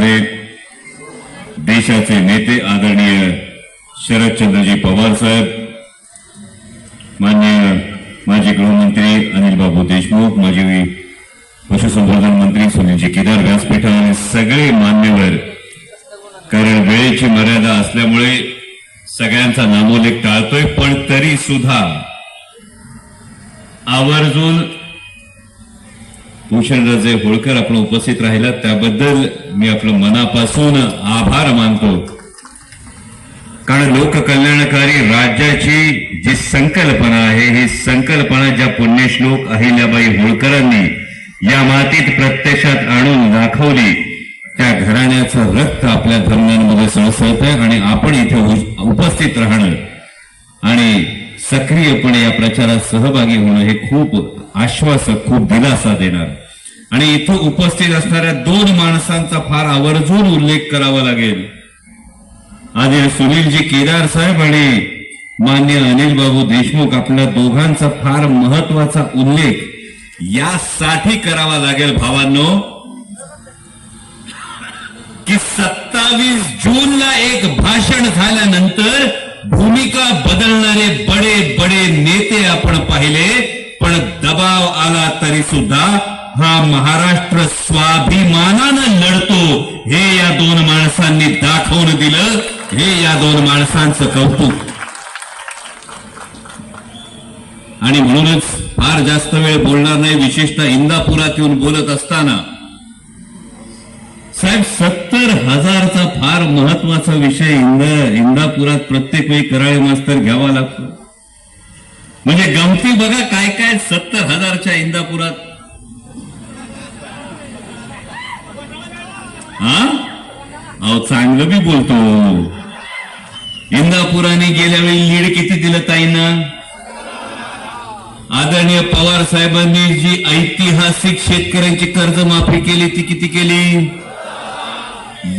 असणारे देशाचे नेते आदरणीय शरदचंद्रजी पवार साहेब मान्य माजी गृहमंत्री अनिल बाबू देशमुख माजी पशुसंवर्धन मंत्री सुनीलजी केदार व्यासपीठ आणि सगळे मान्यवर. कारण वेळेची मर्यादा असल्यामुळे सगळ्यांचा नामोल्लेख टाळतोय पण तरी सुद्धा आवर्जून भूषणराजे होळकर आपण उपस्थित राहिला त्याबद्दल मी आपलं मनापासून आभार मानतो. कारण लोककल्याणकारी राज्याची जी संकल्पना आहे ही संकल्पना ज्या पुण्यश्लोक अहिल्याबाई होळकरांनी या मातीत प्रत्यक्षात आणून दाखवली त्या घराण्याचं रक्त आपल्या धर्मांमध्ये सळसळत आहे आणि आपण इथे उपस्थित राहणं आणि सक्रियपणे या प्रचारात सहभागी होणं हे खूप आश्वासक खूप दिलासा देणार. आणि इथं उपस्थित असणाऱ्या दोन माणसांचा फार आवर्जून उल्लेख करावा लागेल. आज सुनीलजी केदार साहेब आणि मान्य अनिल बाबू देशमुख आपल्या दोघांचा फार महत्त्वाचा उल्लेख यासाठी करावा लागेल भावांनो. की सत्तावीस जूनला एक भाषण झाल्यानंतर भूमिका बदलणारे बडे बडे नेते आपण पाहिले पण दबाव आला तरी सुद्धा हा महाराष्ट्र स्वाभिमानानं लढतो. हे या दोन माणसांनी दाखवून दिलं. हे या दोन माणसांचं कौतुक. आणि म्हणूनच फार जास्त वेळ बोलणार नाही विशेषतः इंदापुरात येऊन बोलत असताना. साहेब सत्तर हजारचा फार महत्त्वाचा विषय इंद इंदापुरात प्रत्येक वेळी कराळे मास्तर घ्यावा लागतो. म्हणजे गमती बघा काय काय सत्तर हजारच्या इंदापुरात. हा? अहो चांगलं बी बोलतो. इंदापुराने गेल्या वेळी लीड किती दिलं ताईंना? आदरणीय पवार साहेबांनी जी ऐतिहासिक शेतकऱ्यांची कर्जमाफी केली ती किती केली?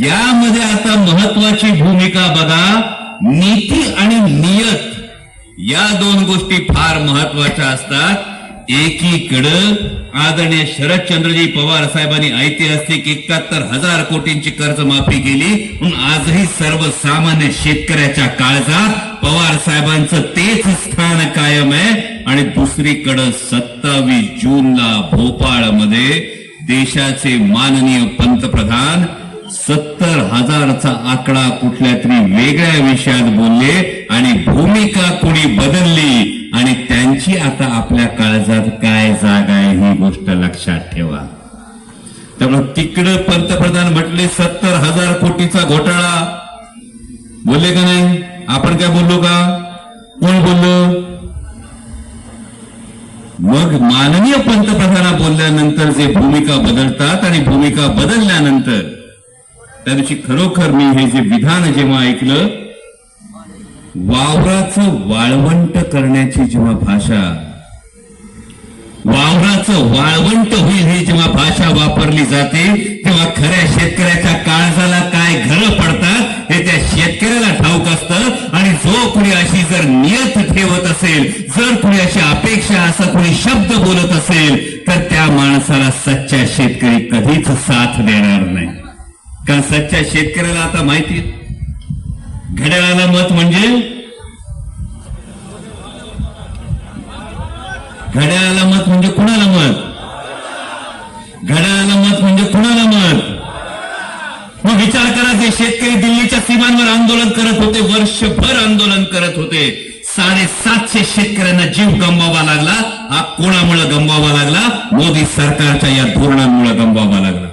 यामध्ये आता महत्वाची भूमिका बघा. नीती आणि नियत या दोन गोष्टी फार महत्त्वाच्या असतात. एकीकडं आदरणीय शरदचंद्रजी पवार साहेबांनी ऐतिहासिक एकाहत्तर हजार कोटींची कर्जमाफी केली. म्हणून आजही सर्वसामान्य शेतकऱ्याच्या काळजात पवार साहेबांचं तेच स्थान कायम आहे. आणि दुसरीकडं सत्तावीस जूनला भोपाळमध्ये देशाचे माननीय पंतप्रधान सत्तर हजारचा आकडा कुठल्या तरी वेगळ्या विषयात बोलले आणि भूमिका कुणी बदलली आणि त्यांची आता आपल्या काळजात काय जागा आहे ही गोष्ट लक्षात ठेवा. त्यामुळे तिकडं पंतप्रधान म्हटले सत्तर हजार कोटीचा घोटाळा. बोलले का नाही? आपण काय बोललो का? कोण बोललो? मग माननीय पंतप्रधाना बोलल्यानंतर जे भूमिका बदलतात आणि भूमिका बदलल्यानंतर त्या दिवशी खरोखर मी हे जे विधान जेव्हा ऐकलं वावराचं वाळवंट करण्याची जेव्हा भाषा वावराचं वाळवंट होईल ही जेव्हा भाषा वापरली जाते तेव्हा खऱ्या शेतकऱ्याच्या काळजाला काय घर पडतात हे त्या शेतकऱ्याला ठाऊक असतं. आणि जो कुणी अशी जर नियत ठेवत असेल जर कुणी अशी अपेक्षा असा कुणी शब्द बोलत असेल तर त्या माणसाला सच्चा शेतकरी कधीच साथ देणार नाही. कारण सच्च्या शेतकऱ्याला आता माहिती घड्याळाला मत म्हणजे? घड्याळाला मत म्हणजे कुणाला मत? घड्याळाला मत म्हणजे कुणाला मत? मग विचार करा ते शेतकरी दिल्लीच्या सीमांवर आंदोलन करत होते वर्षभर आंदोलन करत होते. साडेसातशे शेतकऱ्यांना जीव गमवावा लागला. हा कोणामुळे गमवावा लागला? मोदी सरकारच्या या धोरणांमुळे गमवावा लागला.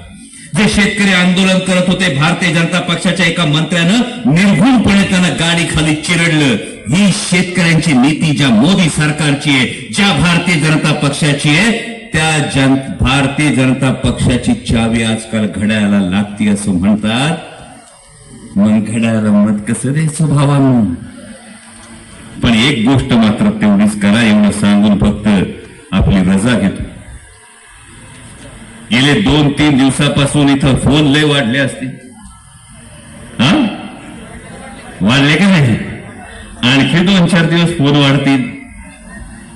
जे शेतकरी आंदोलन करत होते भारतीय जनता पक्षाच्या एका मंत्र्यानं निर्भूलपणे त्यानं गाडी खाली चिरडलं. ही शेतकऱ्यांची नीती ज्या मोदी सरकारची आहे ज्या भारतीय जनता पक्षाची आहे त्या जन भारतीय जनता पक्षाची चावी आजकाल घड्याळाला लागती असं म्हणतात. मग घड्याळाला मत कसं रे स्वभावानं पण एक गोष्ट मात्र तेवढीच करा एवढं सांगून फक्त आपली रजा घेतो. गेले दोन तीन दिवसापासून इथं फोन लय वाढले असतील हा? वाढले का नाही? आणखी दोन चार दिवस फोन वाढतील.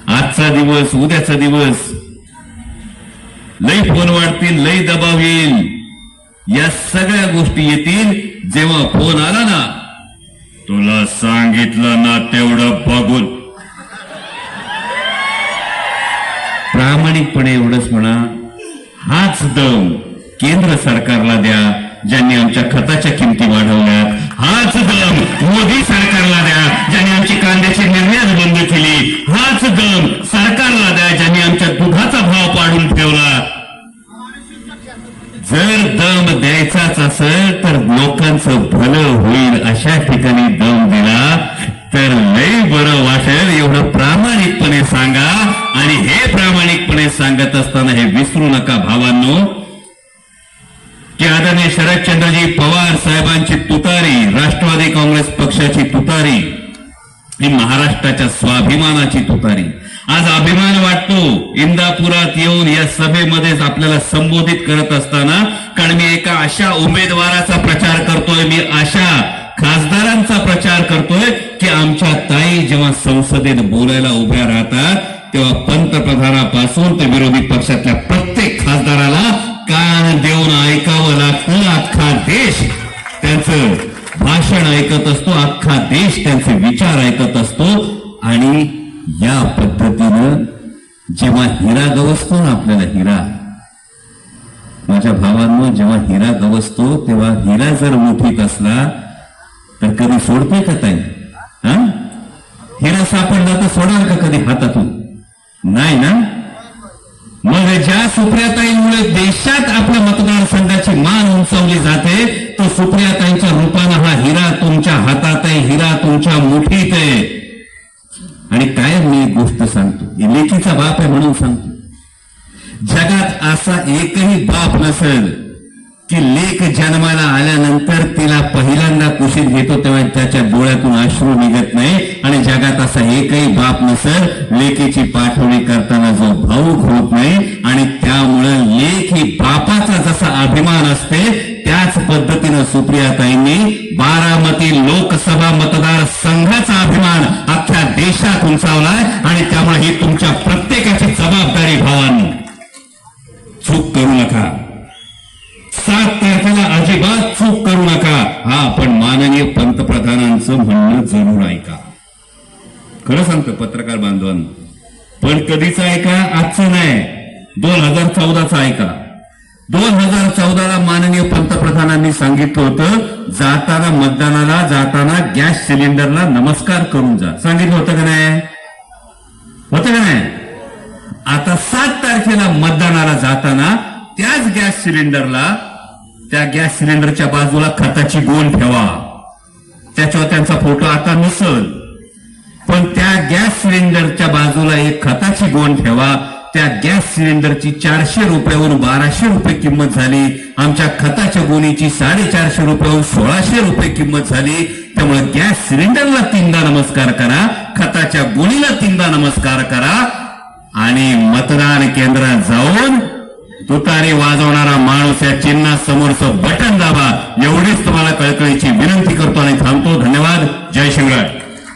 आजचा दिवस उद्याचा दिवस. लय फोन वाढतील लय दबाव येईल. या सगळ्या गोष्टी येतील जेव्हा फोन आला ना तुला सांगितलं ना तेवढं बघून. प्रामाणिकपणे एवढंच म्हणा. हाच दम केंद्र सरकारला द्या ज्यांनी आमच्या खताच्या किमती वाढवल्यात. हाच दम मोदी सरकारला द्या ज्यांनी आमची कांद्याची निर्यात बंद केली. हाच दम सरकारला द्या ज्यांनी आमच्या दुधाचा भाव पाडून ठेवला. जर दम द्यायचाच असेल तर लोकांचं भलं होईल अशा ठिकाणी दम दिला तर लय बरं वाटेल. एवढं प्रामाणिकपणे सांगा. सांगत असताना हे विसरू नका भावांनो. की आदरणीय शरदचंद्रजी पवार साहेबांची तुतारी राष्ट्रवादी काँग्रेस पक्षाची तुतारी ही महाराष्ट्राच्या स्वाभिमानाची तुतारी. आज अभिमान वाटतो इंदापुरात येऊन या सभेमध्येच आपल्याला संबोधित करत असताना कारण मी एका अशा उमेदवाराचा प्रचार करतोय मी अशा खासदारांचा प्रचार करतोय की आमच्या ताई जेव्हा संसदेत बोलायला उभ्या राहतात तेव्हा पंतप्रधानापासून ते विरोधी पक्षातल्या प्रत्येक खासदाराला कान देऊन ऐकावं लागतं अख्खा देश. त्यांचं भाषण ऐकत असतो अख्खा देश त्यांचे विचार ऐकत असतो. आणि या पद्धतीनं जेव्हा हिरा गवसतो ना आपल्याला हिरा माझ्या भावांनो जेव्हा हिरा गवसतो तेव्हा हिरा जर मुठीत असला तर कधी सोडते का ताई? हा? हिरा सापडला तर सोडाल का कधी हातातून? नाही ना? मग ज्या सुप्रियाताईंमुळे देशात आपल्या मतदारसंघाची मान उंचावली जाते तो सुप्रियाताईंच्या रूपानं हा हिरा तुमच्या हातात आहे हिरा तुमच्या मुठीत आहे. आणि काय मी गोष्ट सांगतो? ही लेखीचा बाप आहे म्हणून सांगतो. जगात असा एकही बाप नसेल की लेख जन्माला आल्यानंतर तिला पहिल्यांदा कुशीत घेतो तेव्हा त्याच्या डोळ्यातून अश्रू निघत नाही आणि जगात असा एकही बाप नसेल लेखीची पाठवणी करताना जो भाऊक होत नाही आणि त्यामुळे लेख ही बापाचा जसा अभिमान असते त्याच पद्धतीनं सुप्रियाताईंनी बारामती लोकसभा मतदार संघाचा अभिमान अख्ख्या देशात उंचावलाय आणि त्यामुळे ही तुमच्या प्रत्येक जबाबदारी भावांनी चूक करू नका सात तारखेला अजिबात चूक करू नका. हा आपण माननीय पंतप्रधानांचं म्हणणं जरूर ऐका. खरं सांगतो पत्रकार बांधवांना पण कधीचं ऐका आजचं नाही. दोन हजार चौदाचा ऐका. दोन हजार चौदाला माननीय पंतप्रधानांनी सांगितलं होतं जाताना मतदानाला जाताना गॅस सिलेंडरला नमस्कार करून जा. सांगितलं होतं का नाही? होतं का नाही? आता सात तारखेला मतदानाला जाताना त्याच गॅस सिलेंडरला त्या गॅस सिलेंडरच्या बाजूला खताची गोल ठेवा. त्याच्यावर त्यांचा फोटो आता नसल पण त्या गॅस सिलेंडरच्या बाजूला एक खताची गोण ठेवा. त्या गॅस सिलेंडरची चारशे रुपयावरून बाराशे रुपये किंमत झाली. आमच्या खताच्या गोणीची साडेचारशे रुपयावरून सोळाशे रुपये किंमत झाली. त्यामुळे गॅस सिलेंडरला तीनदा नमस्कार करा. खताच्या गोणीला तीनदा नमस्कार करा. आणि मतदान केंद्रात जाऊन तुतारी वाजवणारा माणूस या चिन्हा समोरचं बटन दाबा एवढीच तुम्हाला कळकळीची विनंती करतो आणि थांबतो. धन्यवाद. जय शिवराय.